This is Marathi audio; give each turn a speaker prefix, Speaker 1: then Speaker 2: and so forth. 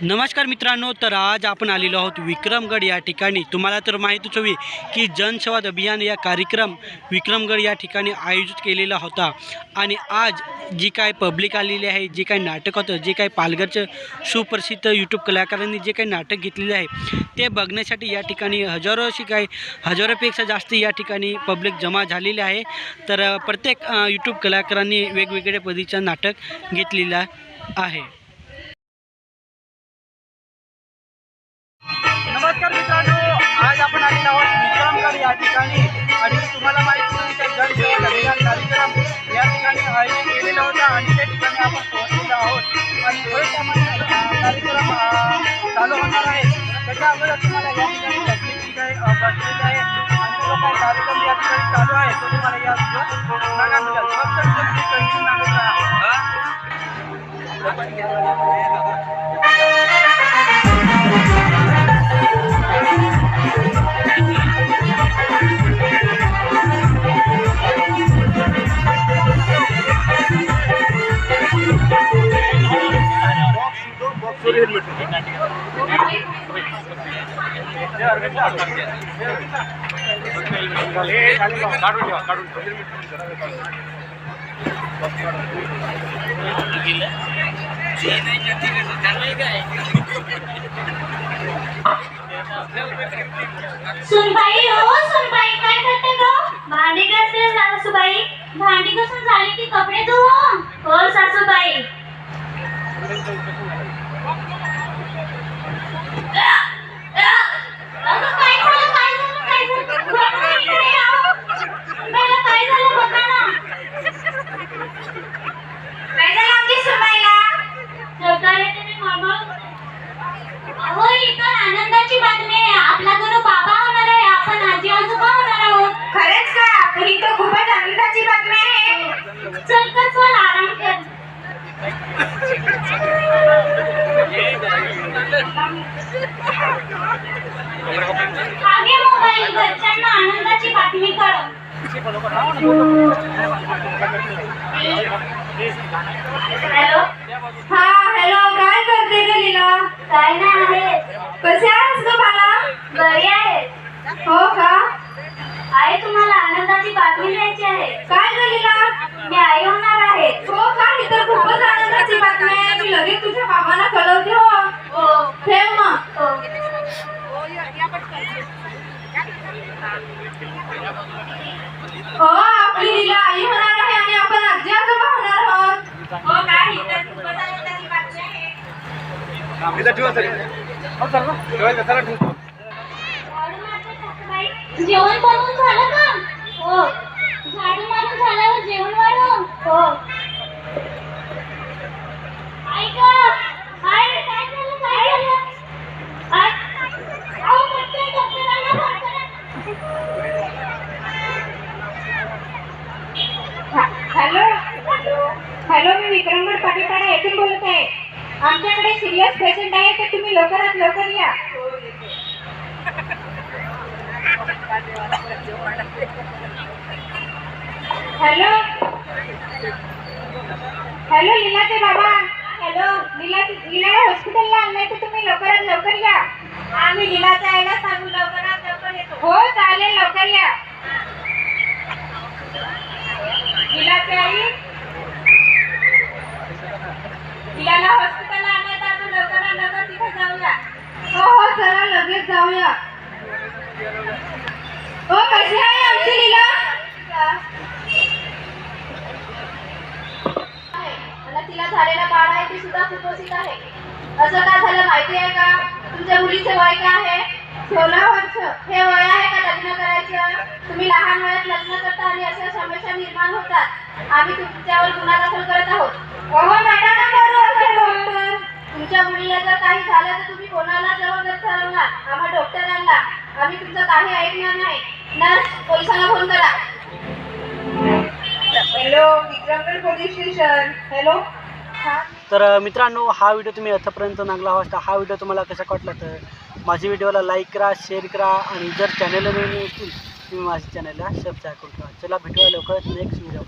Speaker 1: नमस्कार मित्रांनो तर आज आपण आलेलो आहोत विक्रमगड या ठिकाणी. तुम्हाला तर माहीतच हवी की जनसंवाद अभियान या कार्यक्रम विक्रमगड या ठिकाणी आयोजित केलेला होता. आणि आज जी काय पब्लिक आलेली आहे जे काही नाटक होतं जे काही पालघरचं सुप्रसिद्ध यूट्यूब कलाकारांनी जे काही नाटक घेतलेले आहे ते बघण्यासाठी या ठिकाणी हजारो अशी काही हजारोपेक्षा जास्त या ठिकाणी पब्लिक जमा झालेली आहे. तर प्रत्येक यूट्यूब कलाकारांनी वेगवेगळ्या पद्धतीचं नाटक घेतलेलं आहे.
Speaker 2: नमस्कार मित्रांनो आज आपण आलेलो आहोत विक्रमगड या ठिकाणी. आणि तुम्हाला माहिती आहे की जनसेवा अभियान कार्यक्रम या ठिकाणी आयोजित केलेला होता आणि त्या ठिकाणी आपण पोहोचलेलो आहोत. आणि थोड्या कार्यक्रम चालू होणार आहे. त्याच्या अगोदर तुम्हाला या ठिकाणी पब्लिक जी काही बसलेली आहे. आणि जो काही कार्यक्रम या ठिकाणी चालू आहे तो तुम्हाला या व्हिडिओत बघायला मिळेल फक्त
Speaker 3: सुनबाई हो सुनबाई काय करते ग? भांडी घासते सासूबाई भांडी घासून झाली की कपडे धुव हो सासूबाई अगं, काय झालं काय झालं काय झालं बघा इकडे या. सुनबाईला काय झालं बघा ना काय झालं आमची सुनबाईला सरकारने तुम्ही मळमळ अहो इतर आनंदाची बातमी आहे. आपला गुरु बाबा होणार आहे. आपण आजी आजोबा होणार आहोत. खरंच का? ही तर खूपच आनंदाची बातमी आहे. चल तर चल आराम कर. आगे मोबाईल घरच्यांना आनंदाची बातमी कळव हॅलो? हा? हॅलो काय करते ग लीला काय नाही आहे. कसे आहेस ग बाला बरी आहे. हो का? आहे तुम्हाला आनंदाची बातमी द्यायची आहे. काय ग लीला? मी आई होणार आहे. हो का? ही तर खूपच आनंदाची बातमी आहे. मी लगेच तुझ्या बाबांना कळवते हो. हो. ठेव मग हो हो आपली लीला आई होणार आहे आणि आपण आजी आजोबा होणार आहोत हो काय ही तर खूपच आनंदाची बातमी आहे जेवण बनवून झालं का? हो. झाडू मारून झाल्यावर जेवण वाढव. हो. ऐक काय काय झालं काय झालं? आ- अहो, डॉक्टर, डॉक्टरांना फोन करा. हॅलो. हॅलो मी विक्रमगड पाटीपाडा येथून बोलत आहे. आमच्याकडे सिरियस पेशंट आहे तर तुम्ही लवकरात लवकर या. हॅलो? हॅलो लीलाचे बाबा. हॅलो लीला लीलाला हॉस्पिटलला आणलंय तर तुम्ही लवकरात लवकर या. आम्ही लीलाच्या आईला सांगू लवकरात लवकर येतो. हो चालेल लवकर या लीलाची आई लीलाला हॉस्पिटलला आणलंय तर आपण लवकरात लवकर तिथे जाऊया हो हो चला लगेच जाऊया हो कशी आहे आमची लीला? आणि तिला झालेला बाळ आहे ती सुद्धा कुपोषित आहे. असं का झालं माहिती आहे का? तुमच्या मुलीचे वय काय आहे? सोळा वर्ष. हे वय आहे का लग्न करायचं? तुम्ही लहान वयात लग्न करता आणि अशा समस्या निर्माण होतात. आम्ही तुमच्यावर गुन्हा दाखल करत आहोत. अहो मॅडम करू असं डॉक्टर तुमच्या मुलीला जर काही झालं तर तुम्ही कोणाला जबाबदार ठरवणार आम्हा डॉक्टरांना आम्ही ऐकणार नाही. नर्स पोलिसांना फोन करा. Hello Vikramgad police station. Hello.
Speaker 1: तर मित्रांनो हा व्हिडिओ तुम्ही आतापर्यंत नागला हवा असता हा व्हिडिओ तुम्हाला कसा वाटला तर माझ्या व्हिडिओला लाईक करा शेअर करा आणि जर चॅनलला नवीन असतील तुम्ही माझ्या चॅनलला सबस्क्राईब करून ठेवा. चला भेटूया लवकरच नेक्स्ट व्हिडिओ